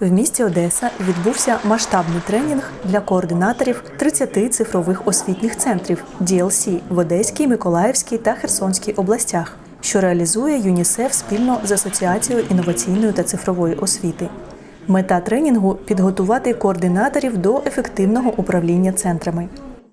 В місті Одеса відбувся масштабний тренінг для координаторів 30 цифрових освітніх центрів DLC в Одеській, Миколаївській та Херсонській областях, що реалізує ЮНІСЕФ спільно з Асоціацією інноваційної та цифрової освіти. Мета тренінгу підготувати координаторів до ефективного управління центрами.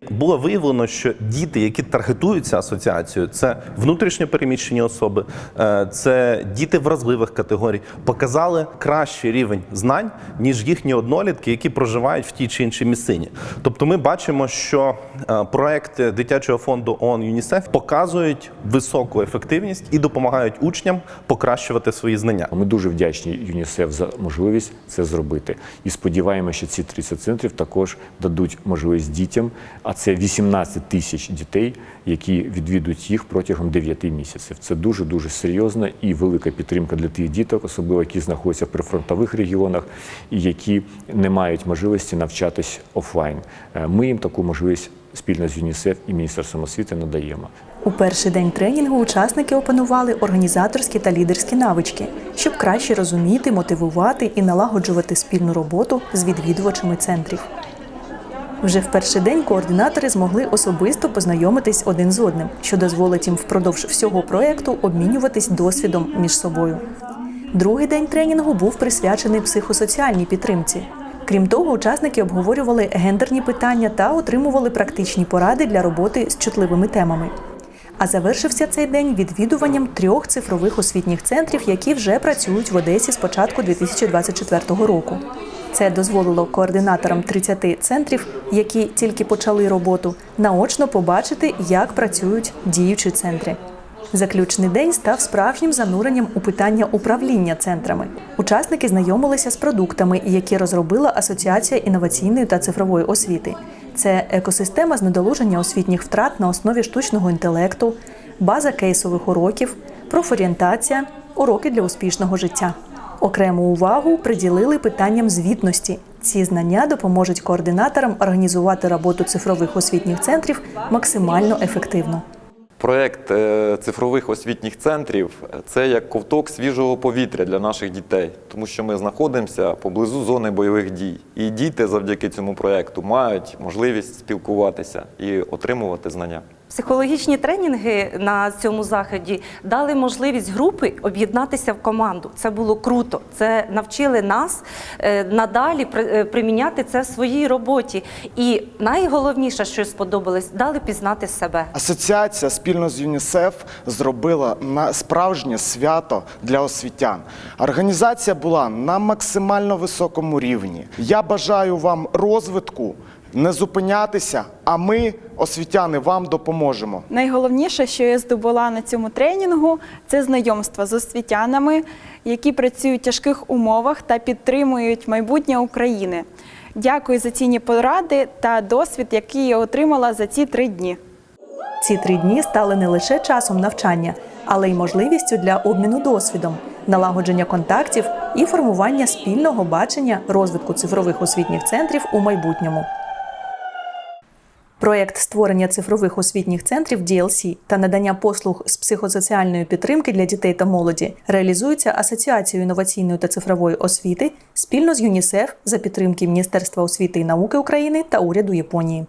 Було виявлено, що діти, які таргетуються асоціацією, це внутрішньо переміщені особи, е, це діти вразливих категорій, показали кращий рівень знань, ніж їхні однолітки, які проживають в тій чи іншій місцині. Тобто, ми бачимо, що е, проекти дитячого фонду ООН ЮНІСЕФ показують високу ефективність і допомагають учням покращувати свої знання. Ми дуже вдячні ЮНІСЕФ за можливість це зробити. І сподіваємося, що ці 30 центрів також дадуть можливість дітям, а це 18 тисяч дітей, які відвідують їх протягом 9 місяців. Це дуже дуже серйозна і велика підтримка для тих діток, особливо які знаходяться в прифронтових регіонах і які не мають можливості навчатись офлайн. Е, Ми їм таку можливість спільно з ЮНІСЕФ і Міністерством освіти надаємо. У перший день тренінгу учасники опанували організаторські та лідерські навички, щоб краще розуміти, мотивувати і налагоджувати спільну роботу з відвідувачами центрів. Вже в перший день координатори змогли особисто познайомитись один з одним, що дозволить їм впродовж всього проєкту обмінюватись досвідом між собою. Другий день тренінгу був присвячений психосоціальній підтримці. Крім того, учасники обговорювали гендерні питання та отримували практичні поради для роботи з чутливими темами. А завершився цей день відвідуванням трьох цифрових освітніх центрів, які вже працюють в Одесі з початку 2024 року. Це дозволило координаторам 30 центрів, які тільки почали роботу, наочно побачити, як працюють діючі центри. Заключний день став справжнім зануренням у питання управління центрами. Учасники знайомилися з продуктами, які розробила Асоціація інноваційної та цифрової освіти. Це екосистема з недолуження освітніх втрат на основі штучного інтелекту, база кейсових уроків, профорієнтація, уроки для успішного життя. Окрему увагу приділили питанням звітності. Ці знання допоможуть координаторам організувати роботу цифрових освітніх центрів максимально ефективно. Проєкт е, цифрових освітніх центрів це як ковток свіжого повітря для наших дітей, тому що ми знаходимося поблизу зони бойових дій. І діти завдяки цьому проєкту мають можливість спілкуватися і отримувати знання. Психологічні тренінги на цьому заході дали можливість групи об'єднатися в команду. Це було круто. Це навчили нас е, надалі е, приміняти це в своїй роботі. І найголовніше, що сподобалось, дали пізнати себе. Асоціація спільно з ЮНІСЕФ зробила на справжнє свято для освітян. Організація була на максимально високому рівні. Я бажаю вам розвитку, не зупинятися, а ми, освітяни, вам допоможемо. Найголовніше, що я здобула на цьому тренінгу, це знайомство з освітянами, які працюють в тяжких умовах та підтримують майбутнє України. Дякую за цінні поради та досвід, який я отримала за ці три дні. Ці три дні стали не лише часом навчання, але й можливістю для обміну досвідом, налагодження контактів і формування спільного бачення розвитку цифрових освітніх центрів у майбутньому. Проєкт створення цифрових освітніх центрів DLC та надання послуг з психосоціальної підтримки для дітей та молоді реалізується Асоціацією інноваційної та цифрової освіти спільно з ЮНІСЕФ за підтримки Міністерства освіти і науки України та уряду Японії.